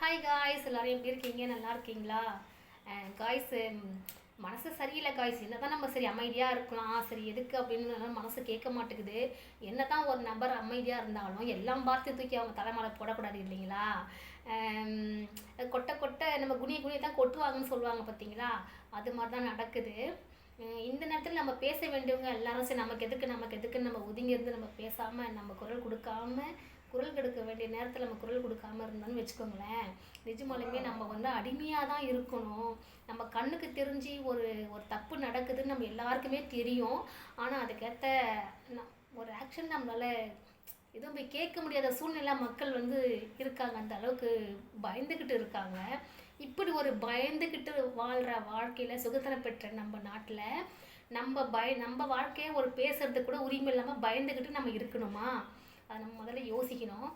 Hi guys எல்லோரும் எப்படி இருக்கீங்க? நல்லா இருக்கீங்களா? காய்ஸ் மனசு சரியில்லை காய்ஸ் என்ன தான் நம்ம சரி அமைதியாக இருக்கலாம். சரி எதுக்கு அப்படின்னு மனசு கேட்க மாட்டேங்குது. என்ன தான் ஒரு நபர் அமைதியாக இருந்தாலும் எல்லாம் பார்த்து தூக்கி அவங்க தலைமலை போடக்கூடாது இல்லைங்களா? கொட்டை கொட்டை நம்ம குனிய குனியை தான் கொட்டுவாங்கன்னு சொல்லுவாங்க பார்த்தீங்களா? அது மாதிரி தான் நடக்குது. இந்த நேரத்தில் நம்ம பேச வேண்டியவங்க எல்லாரும் சரி நமக்கு எதுக்கு நமக்கு எதுக்குன்னு நம்ம ஒதுங்கி இருந்து நம்ம பேசாமல் நம்ம குரல் கொடுக்காம குரல் கொடுக்க வேண்டிய நேரத்தில் நம்ம குரல் கொடுக்காம இருந்தோம்னு வச்சுக்கோங்களேன். நிஜமாலுமே நம்ம வந்து அடிமையாக தான் இருக்கணும். நம்ம கண்ணுக்கு தெரிஞ்சு ஒரு ஒரு தப்பு நடக்குதுன்னு நம்ம எல்லாருக்குமே தெரியும். ஆனால் அதுக்கேற்ற ந- ஒரு ஆக்ஷன் நம்மளால எதுவும் போய் கேட்க முடியாத சூழ்நிலை மக்கள் வந்து இருக்காங்க. அந்த அளவுக்கு பயந்துக்கிட்டு இருக்காங்க. இப்படி ஒரு பயந்துக்கிட்டு வாழ்கிற வாழ்க்கையில் சுதந்திரம் பெற்ற நம்ம நாட்டில் நம்ம பய நம்ம வாழ்க்கையை ஒரு பேசுறதுக்கு கூட உரிமை இல்லாமல் பயந்துக்கிட்டு நம்ம இருக்கணுமா? அதை நம்ம முதல்ல யோசிக்கணும்.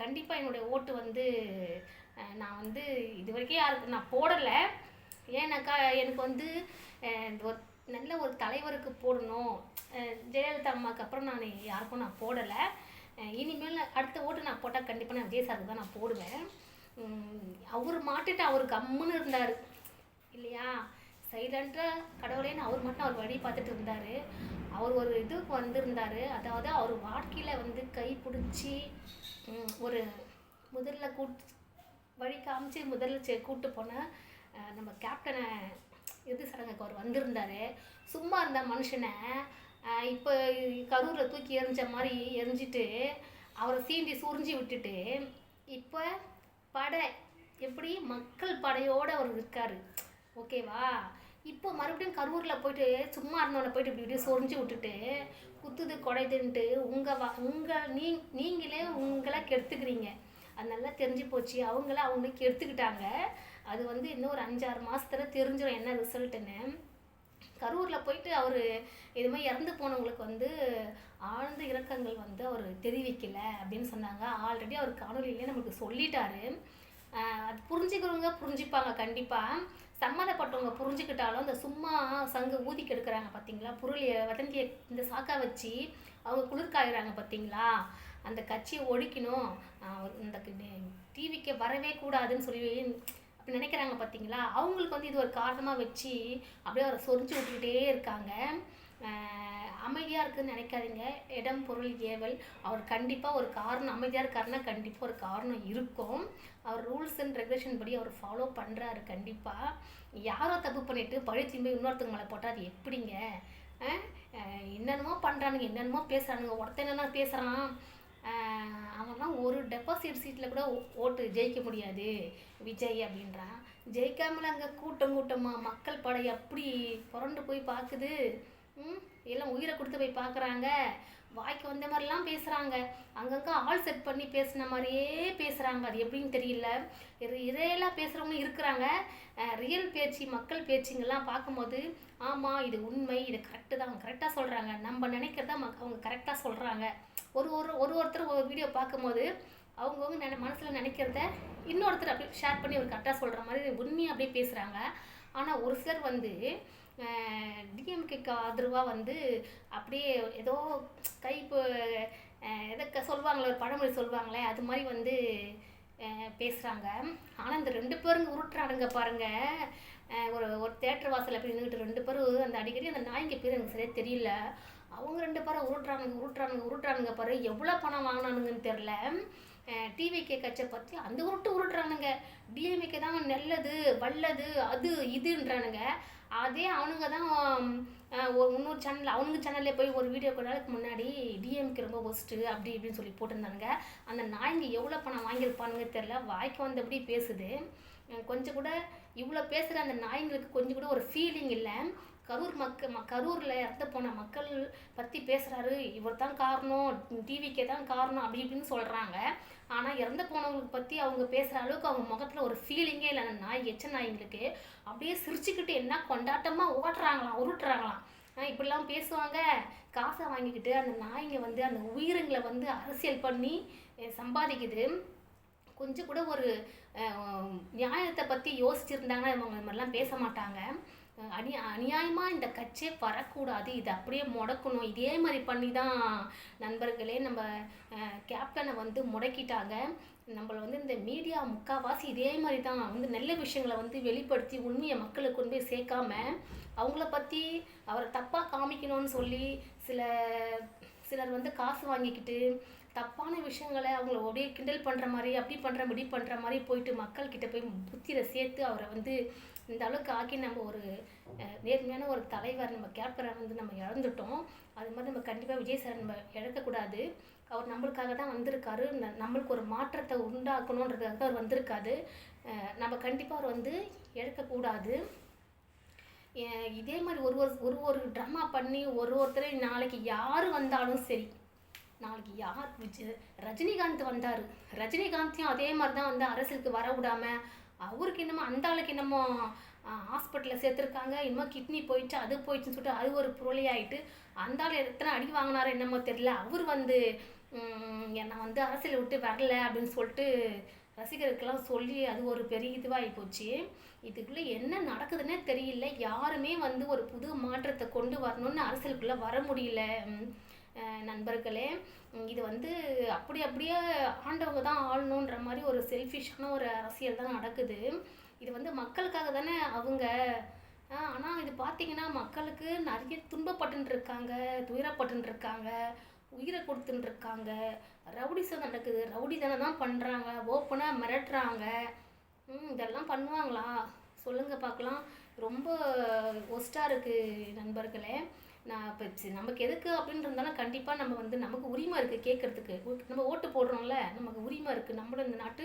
கண்டிப்பாக என்னுடைய ஓட்டு வந்து நான் வந்து இது வரைக்கும் யாருக்கு நான் போடலை. ஏன்னாக்கா எனக்கு வந்து இந்த ஒரு நல்ல ஒரு தலைவருக்கு போடணும். ஜெயலலிதா அம்மாவுக்கு அப்புறம் நான் யாருக்கும் நான் போடலை. இனிமேல் அடுத்த ஓட்டு நான் போட்டால் கண்டிப்பாக நான் விஜய் சாருக்கு தான் நான் போடுவேன். அவர் மாட்டுட்டு அவர் கம்முன்னு இருந்தார். இல்லையா? சைலண்டாக கடவுளேன்னு அவர் மட்டும் அவர் வழி பார்த்துட்டு இருந்தார். அவர் ஒரு இதுக்கு வந்திருந்தார். அதாவது அவர் வாழ்க்கையில் வந்து கை பிடிச்சி ஒரு முதல்ல கூட்டு வழி காமிச்சு முதல்ல செ- கூப்பிட்டு போன நம்ம கேப்டனை இறுதி சடங்குக்கு அவர் வந்திருந்தார். சும்மா இருந்த மனுஷனை இப்போ கரூரில் தூக்கி எரிஞ்ச மாதிரி எரிஞ்சிட்டு அவரை சீண்டி சுரிஞ்சி விட்டுட்டு இப்போ படை எப்படி மக்கள் படையோடு அவர் இருக்கார். ஓகேவா? இப்போ மறுபடியும் கரூரில் போயிட்டு சும்மா இருந்தவனை போயிட்டு இப்படி இப்படி சொரிஞ்சு விட்டுட்டு குத்துது குடைதுன்ட்டு உங்கள் வா உங்கள் நீ நீங்களே உங்களை கெடுத்துக்கிறீங்க. அது நல்லா தெரிஞ்சு போச்சு. அவங்கள அவங்களே கெடுத்துக்கிட்டாங்க. அது வந்து இன்னும் ஒரு அஞ்சாறு மாதத்தில் தெரிஞ்சிடும் என்ன ரிசல்ட்டுன்னு கரூரில் போயிட்டு அவர் இது மாதிரி இறந்து போனவங்களுக்கு வந்து ஆழ்ந்த இரக்கங்கள் வந்து அவர் தெரிவிக்கலை அப்படின்னு சொன்னாங்க. ஆல்ரெடி அவர் காணொலியிலே நமக்கு சொல்லிட்டாரு. அது புரிஞ்சுக்கிறவங்க புரிஞ்சுப்பாங்க கண்டிப்பாக சம்மந்தப்பட்டவங்க புரிஞ்சுக்கிட்டாலும் அந்த சும்மா சங்கு ஊதி கெடுக்கிறாங்க பார்த்தீங்களா புருளியை வதந்தியை இந்த சாக்கா வச்சு அவங்க குளிர்காயிறாங்க பார்த்தீங்களா அந்த கட்சியை ஒழிக்கணும் இந்த டிவிக்கு வரவே கூடாதுன்னு சொல்லி அப்படி நினைக்கிறாங்க பார்த்தீங்களா அவங்களுக்கு வந்து இது ஒரு காரணமாக வச்சு அப்படியே அவரை சொரிஞ்சு விட்டுக்கிட்டே இருக்காங்க. அமைதியாக இருக்குன்னு நினைக்காதீங்க. இடம் பொருள் ஏவல். அவர் கண்டிப்பாக ஒரு காரணம் அமைதியாக இருக்காருன்னா கண்டிப்பாக ஒரு காரணம் இருக்கும். அவர் ரூல்ஸ் அண்ட் ரெகுலேஷன் படி அவர் ஃபாலோ பண்ணுறாரு கண்டிப்பாக யாரோ தப்பு பண்ணிவிட்டு பழி திரும்பி இன்னொருத்தங்க மேலே போட்டால் அது எப்படிங்க? என்னென்னமோ பண்ணுறானுங்க என்னென்னமோ பேசுகிறானுங்க ஒருத்தன் என்னென்ன பேசுகிறான் அவன்லாம் ஒரு டெபாசிட் சீட்டில் கூட ஓட்டு ஜெயிக்க முடியாது. விஜய் அப்படின்றான். ஜெயிக்காமல் அங்கே கூட்டம் கூட்டமாக மக்கள் படை அப்படி புரண்டு போய் பார்க்குது எல்லாம் உயிரை கொடுத்து போய் பார்க்குறாங்க. வாய்க்கு வந்த மாதிரிலாம் பேசுகிறாங்க அங்கங்கே ஆள் செட் பண்ணி பேசின மாதிரியே பேசுகிறாங்க அது எப்படின்னு தெரியல. இது இறையெல்லாம் பேசுகிறவங்களும் இருக்கிறாங்க. ரியல் பேச்சு மக்கள் பேச்சுங்கெல்லாம் பார்க்கும்போது ஆமாம் இது உண்மை இது கரெக்டு தான். அவங்க கரெக்டாக சொல்கிறாங்க நம்ம நினைக்கிறத மக் அவங்க கரெக்டாக சொல்கிறாங்க ஒரு ஒரு ஒரு ஒருத்தர் ஒரு வீடியோ பார்க்கும்போது அவங்கவுங்க நினை மனசில் நினைக்கிறத இன்னொருத்தர் அப்படியே ஷேர் பண்ணி ஒரு கரெக்டாக சொல்கிற மாதிரி உண்மையாக அப்படியே பேசுகிறாங்க ஆனால் ஒரு சிலர் வந்து டிஎம்கேக்கு ஆதரவாக வந்து அப்படியே ஏதோ கை இப்போ எதை சொல்லுவாங்களே ஒரு பழமொழி சொல்லுவாங்களே அது மாதிரி வந்து பேசுகிறாங்க ஆனால் இந்த ரெண்டு பேருங்க உருட்டுறானுங்க பாருங்கள் ஒரு ஒரு தேட்டர் வாசலில் போய் நின்றுட்டு ரெண்டு பேரும் அந்த அடிக்கடி அந்த நாய்க்கு பேர் எனக்கு சரியாக தெரியல. அவங்க ரெண்டு பேரும் உருட்டுறானுங்க உருட்டுறானுங்க உருட்டுறானுங்க பாரு. எவ்வளோ பணம் வாங்கினானுங்கன்னு தெரில டிவி கட்சை பற்றி அந்த உருட்டு உருட்டுறானுங்க. டிஎம்கே தான் நல்லது வல்லது அது இதுன்றானுங்க. அதே அவனுங்க தான் ஒரு இன்னொரு சேனல் அவனுங்க சேனல்லே போய் ஒரு வீடியோ கொஞ்ச நாளுக்கு முன்னாடி டிஎம்கே ரொம்ப ஒஸ்ட்டு அப்படி இப்படின்னு சொல்லி போட்டிருந்தானுங்க. அந்த நாய்ங்க எவ்வளோ பணம் வாங்கியிருப்பானுங்க தெரில வாய்க்கு வந்தபடி பேசுது. கொஞ்சம் கூட இவ்வளோ பேசுகிற அந்த நாய்ங்களுக்கு கொஞ்சம் கூட ஒரு ஃபீலிங் இல்லை. கரூர் மக்க ம கரூரில் இறந்து போன மக்கள் பற்றி பேசுகிறாரு இவர் தான் காரணம். டிவிக்கே தான் காரணம். அப்படி இப்படின்னு சொல்கிறாங்க ஆனால் இறந்து போனவங்களுக்கு பற்றி அவங்க பேசுகிற அளவுக்கு அவங்க முகத்தில் ஒரு ஃபீலிங்கே இல்லை. அந்த நாய் எச்ச நாய்ங்களுக்கு அப்படியே சிரிச்சுக்கிட்டு என்ன கொண்டாட்டமாக ஓட்டுறாங்களாம் உருட்டுறாங்களாம். இப்படிலாம் பேசுவாங்க. காசை வாங்கிக்கிட்டு அந்த நாய்ங்க வந்து அந்த உயிரிங்களை வந்து அரசியல் பண்ணி சம்பாதிக்குது. கொஞ்சம் கூட ஒரு நியாயத்தை பற்றி யோசிச்சிருந்தாங்கன்னா இவங்க இந்த மாதிரிலாம் பேச மாட்டாங்க. அஹ், அநி அநியாயமாக இந்த கட்சியே வரக்கூடாது. இது அப்படியே முடக்கணும். இதே மாதிரி பண்ணி தான் நண்பர்களே நம்ம கேப்டனை வந்து முடக்கிட்டாங்க. நம்மள வந்து இந்த மீடியா முக்கால்வாசி இதே மாதிரி தான் வந்து நல்ல விஷயங்களை வந்து வெளிப்படுத்தி உண்மையை மக்களுக்கு கொண்டு போய் சேர்க்காம அவங்கள பற்றி அவரை தப்பாக காமிக்கணும்னு சொல்லி சில சிலர் வந்து காசு வாங்கிக்கிட்டு தப்பான விஷயங்களை அவங்கள அப்படியே கிண்டல் பண்ணுற மாதிரி அப்படி பண்ணுற இப்படி பண்ணுற மாதிரி போயிட்டு மக்கள்கிட்ட போய் புத்தியில் சேர்த்து அவரை வந்து இந்த அளவுக்கு ஆக்கி நம்ம ஒரு நேர்மையான ஒரு தலைவர் நம்ம கேப்டரை வந்து நம்ம இழந்துட்டோம். அது மாதிரி நம்ம கண்டிப்பாக விஜய் சார் நம்ம இழக்கக்கூடாது. அவர் நம்மளுக்காக தான் வந்திருக்காரு. ந- நம்மளுக்கு ஒரு மாற்றத்தை உண்டாக்கணுன்றதுக்காக அவர் வந்திருக்காரு. நம்ம கண்டிப்பாக அவர் வந்து இழக்கக்கூடாது. இதே மாதிரி ஒரு ஒரு ஒரு ஒரு ட்ராமா பண்ணி ஒரு ஒருத்தரை நாளைக்கு யார் வந்தாலும் சரி நாளைக்கு யார் விஜய் ரஜினிகாந்த் வந்தார். ரஜினிகாந்தையும் அதே மாதிரி தான் வந்து அரசியலுக்கு வர விடாமல் அவருக்கு என்னமோ அந்த ஆளுக்கு என்னமோ ஹாஸ்பிட்டலில் சேர்த்துருக்காங்க. இன்னமோ கிட்னி போயிடுச்சு அது போயிடுச்சுன்னு சொல்லிட்டு அது ஒரு புரளி ஆயிட்டு அந்த ஆள் எத்தனை அடி வாங்கினாரோ என்னமோ தெரியல. அவர் வந்து என்னை வந்து அரசியலை விட்டு வரல அப்படின்னு சொல்லிட்டு ரசிகருக்கெல்லாம் சொல்லி அது ஒரு பெரிய இதுவாகி போச்சு. இதுக்குள்ளே என்ன நடக்குதுன்னே தெரியல. யாருமே வந்து ஒரு புது மாற்றத்தை கொண்டு வரணும்னு அரசியலுக்குள்ளே வர முடியல. நண்பர்களே இது வந்து அப்படி அப்படியே ஆண்டவங்க தான் ஆளணுன்ற மாதிரி ஒரு செல்ஃபிஷான ஒரு அரசியல் தான் நடக்குது. இது வந்து மக்களுக்காக தானே அவங்க ஆனால் இது பார்த்தீங்கன்னா மக்களுக்கு நிறைய துன்பப்பட்டுன்னு இருக்காங்க துயரப்பட்டுன்னு இருக்காங்க உயிரை கொடுத்துன்னு இருக்காங்க ரவுடிசம் நடக்குது ரவுடி தானே தான் பண்ணுறாங்க ஓப்பனாக மிரட்டுறாங்க. இதெல்லாம் பண்ணுவாங்களா? சொல்லுங்கள் பார்க்கலாம். ரொம்ப ஒஸ்ட்டாக இருக்குது நண்பர்களே. நான் இப்போ சரி, நமக்கு எதுக்கு அப்படின்னு இருந்தாலும் கண்டிப்பாக நம்ம வந்து நமக்கு உரிமை இருக்குது கேட்குறதுக்கு. நம்ம ஓட்டு போடுறோம்ல நமக்கு உரிமை இருக்குது நம்மளும் இந்த நாட்டு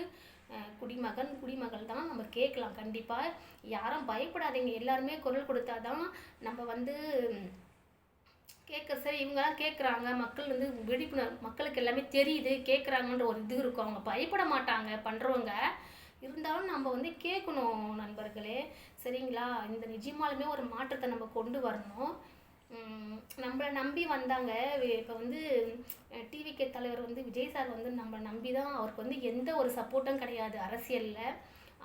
குடிமகன் குடிமகள் தான் நம்ம கேட்கலாம். கண்டிப்பாக யாரும் பயப்படாதீங்க. எல்லாருமே குரல் கொடுத்தாதான் நம்ம வந்து கேட்க சரி இவங்கெல்லாம் கேட்குறாங்க. மக்கள் வந்து விழிப்புணர்வு மக்களுக்கு எல்லாமே தெரியுது கேட்குறாங்கன்ற ஒரு இது இருக்கும். அவங்க பயப்பட மாட்டாங்க பண்ணுறவங்க இருந்தாலும் நம்ம வந்து கேட்கணும் நண்பர்களே. சரிங்களா? இந்த நிஜமாலுமே ஒரு மாற்றத்தை நம்ம கொண்டு வரணும். நம்மளை நம்பி வந்தாங்க. இப்போ வந்து டிவிகே தலைவர் வந்து விஜய் சார் வந்து நம்மளை நம்பி தான். அவருக்கு வந்து எந்த ஒரு சப்போர்ட்டும் கிடையாது அரசியலில்.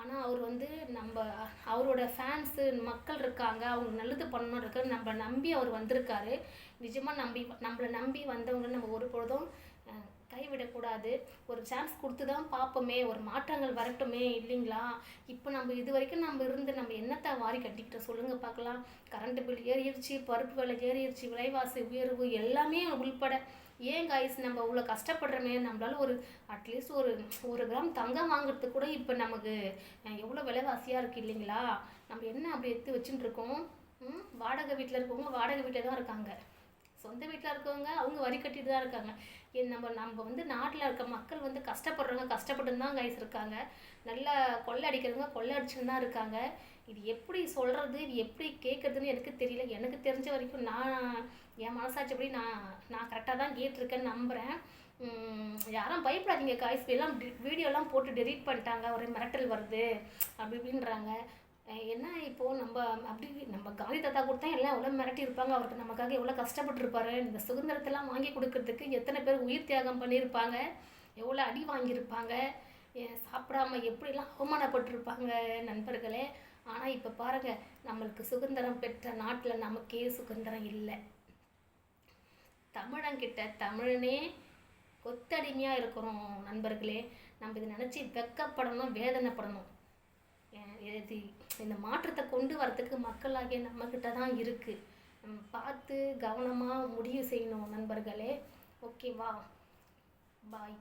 ஆனால் அவர் வந்து நம்ம அவரோட ஃபேன்ஸு மக்கள் இருக்காங்க. அவங்க நல்லது பண்ணணும் இருக்கு நம்மளை நம்பி அவர் வந்திருக்காரு. நிஜமாக நம்பி நம்மளை நம்பி வந்தவங்க நம்ம ஒரு பொழுதும் கைவிடக்கூடாது. ஒரு சான்ஸ் கொடுத்து தான் பார்ப்போமே ஒரு மாற்றங்கள் வரட்டுமே இல்லைங்களா? இப்போ நம்ம இது வரைக்கும் நம்ம இருந்து நம்ம என்னத்தை வாரி கட்டிக்கிட்டோம் சொல்லுங்கள் பார்க்கலாம். கரண்ட் பில் ஏறிடுச்சு பருப்பு விலை ஏறிடுச்சு விலைவாசி உயர்வு எல்லாமே உள்பட. ஏன் காய்ஸ் நம்ம அவ்வளோ கஷ்டப்படுறோமே? நம்மளால ஒரு அட்லீஸ்ட் ஒரு ஒரு கிராம் தங்கம் வாங்குறதுக்கு கூட இப்போ நமக்கு எவ்வளோ விலைவாசியாக இருக்குது இல்லைங்களா? நம்ம என்ன அப்படி எடுத்து வச்சுட்டு இருக்கோம்? வாடகை வீட்டில் இருக்கவங்க வாடகை வீட்டில் தான் இருக்காங்க. சொந்த வீட்டில் இருக்கவங்க அவங்க வரி கட்டிட்டு தான் இருக்காங்க. நம்ம நம்ம வந்து நாட்டில் இருக்க மக்கள் வந்து கஷ்டப்படுறவங்க கஷ்டப்பட்டு தான் கைஸ் இருக்காங்க. நல்லா கொள்ளை அடிக்கிறவங்க கொள்ளை அடிச்சுன்னு தான் இருக்காங்க. இது எப்படி சொல்கிறது இது எப்படி கேட்குறதுன்னு எனக்கு தெரியல. எனக்கு தெரிஞ்ச வரைக்கும் நான் என் மனசாட்சிப்படி நான் நான் கரெக்டாக தான் கேட்டிருக்கேன்னு நம்புகிறேன் யாரும் பயப்படாதீங்க காய்ஸ் எல்லாம் வீடியோலாம் போட்டு டெலீட் பண்ணிட்டாங்க. ஒரு மிரட்டல் வருது. அப்படி இப்படின்றாங்க. என்ன இப்போது நம்ம அப்படி நம்ம காந்தி தாத்தா கொடுத்தா எல்லாம் எவ்வளோ மிரட்டி இருப்பாங்க. அவருக்கு நமக்காக எவ்வளோ கஷ்டப்பட்டுருப்பாரு. இந்த சுதந்திரத்தெல்லாம் வாங்கி கொடுக்கறதுக்கு எத்தனை பேர் உயிர் தியாகம் பண்ணியிருப்பாங்க. எவ்வளோ அடி வாங்கியிருப்பாங்க. சாப்பிடாம எப்படிலாம் அவமானப்பட்டிருப்பாங்க நண்பர்களே. ஆனால் இப்போ பாருங்கள் நம்மளுக்கு சுதந்திரம் பெற்ற நாட்டில் நமக்கே சுதந்திரம் இல்லை. தமிழங்கிட்ட தமிழனே கொத்தடிமையாக இருக்கிறோம் நண்பர்களே. நம்ம இதை நினச்சி வெக்கப்படணும் வேதனைப்படணும். இது இந்த மாற்றத்தை கொண்டு வரத்துக்கு மக்களாகிய நம்மக்கிட்ட தான் இருக்குது பார்த்து கவனமாக முடிவு செய்யணும் நண்பர்களே. ஓகேவா? பாய்.